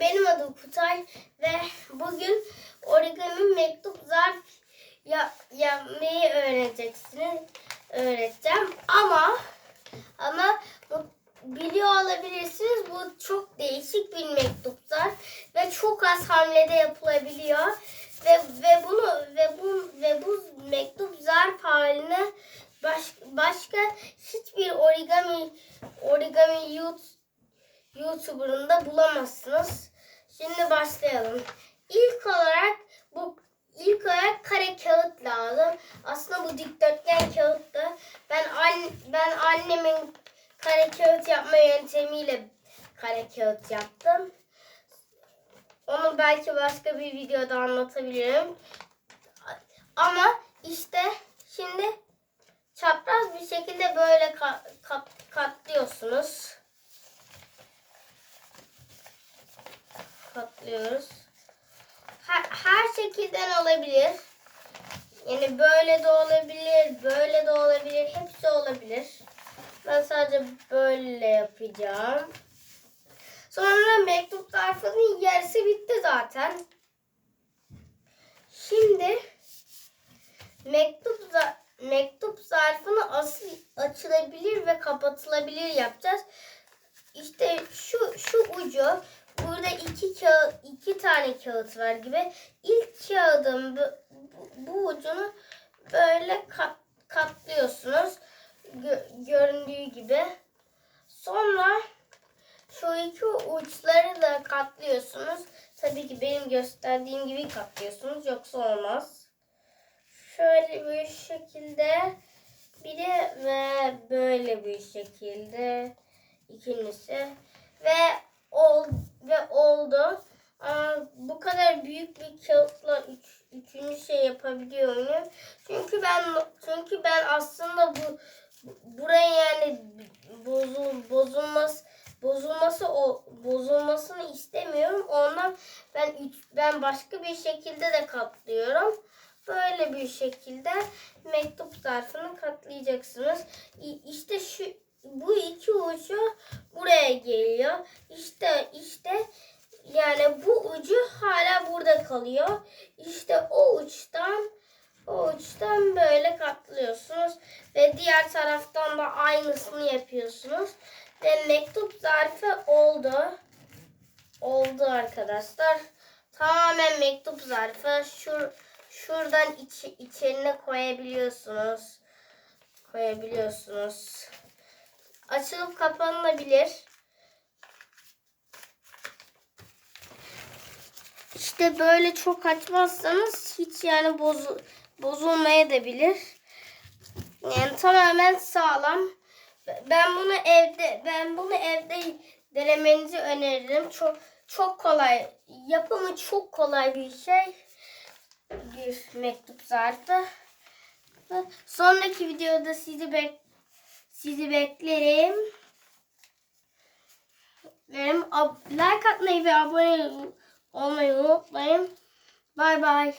benim adım Kutay ve bugün origami mektup zarf ya, yapmayı öğreneceksiniz. Öğreteceğim ama ama biliyor olabilirsiniz bu çok değişik bir mektup zarf ve çok az hamlede yapılabiliyor ve ve bunu ve bu ve bu mektup zarf haline baş, başka hiçbir origami origami YouTube YouTuber'ın da bulamazsınız. Şimdi başlayalım. İlk olarak bu ilk olarak kare kağıt lazım. Aslında bu dikdörtgen kağıttı. Ben an, ben annemin kare kağıt yapma yöntemiyle kare kağıt yaptım. Onu belki başka bir videoda anlatabilirim. Ama işte şimdi çapraz bir şekilde böyle ka- kat- katlıyorsunuz. Katlıyoruz. Her, her şekilden olabilir. Yani böyle de olabilir, böyle de olabilir, hepsi olabilir. Ben sadece böyle yapacağım. Sonra mektup zarfının yarısı bitti zaten. Şimdi mektup za- mektup zarfını asıl açılabilir ve kapatılabilir yapacağız. İşte şu şu ucu burada iki kağıt iki tane kağıt var gibi. İlk kağıdın bu, bu, ucunu böyle kat, katlıyorsunuz. Gö- göründüğü gibi. Sonra şu iki uçları da katlıyorsunuz. Tabii ki benim gösterdiğim gibi katlıyorsunuz. Yoksa olmaz. Şöyle bir şekilde bir de ve böyle bir şekilde ikincisi ve ol ve oldu. Bu kadar büyük bir kağıtla üç, üçüncü şey yapabiliyor muyum? Çünkü ben çünkü ben aslında bu buraya yani bozul bozulması bozulması o bozulmasını istemiyorum. Ondan ben üç, ben başka bir şekilde de katlıyorum. Böyle bir şekilde mektup zarfını katlayacaksınız. İşte şu bu iki ucu buraya geliyor. İşte işte yani bu ucu hala burada kalıyor. İşte o uçtan o uçtan böyle katlıyorsunuz ve diğer taraftan da aynısını yapıyorsunuz. Ve mektup zarfı oldu. Oldu arkadaşlar. Tamamen mektup zarfı. Şur, şuradan iç, içerine koyabiliyorsunuz. Koyabiliyorsunuz. Açılıp kapanabilir. İşte böyle çok açmazsanız hiç yani bozu, bozulmaya da. Yani tamamen sağlam. Ben bunu evde ben bunu evde denemenizi öneririm. Çok çok kolay. Yapımı çok kolay bir şey. Bir mektup zarfı. Sonraki videoda sizi bek sizi beklerim. Benim like atmayı ve abone olmayı unutmayın. Bay bay.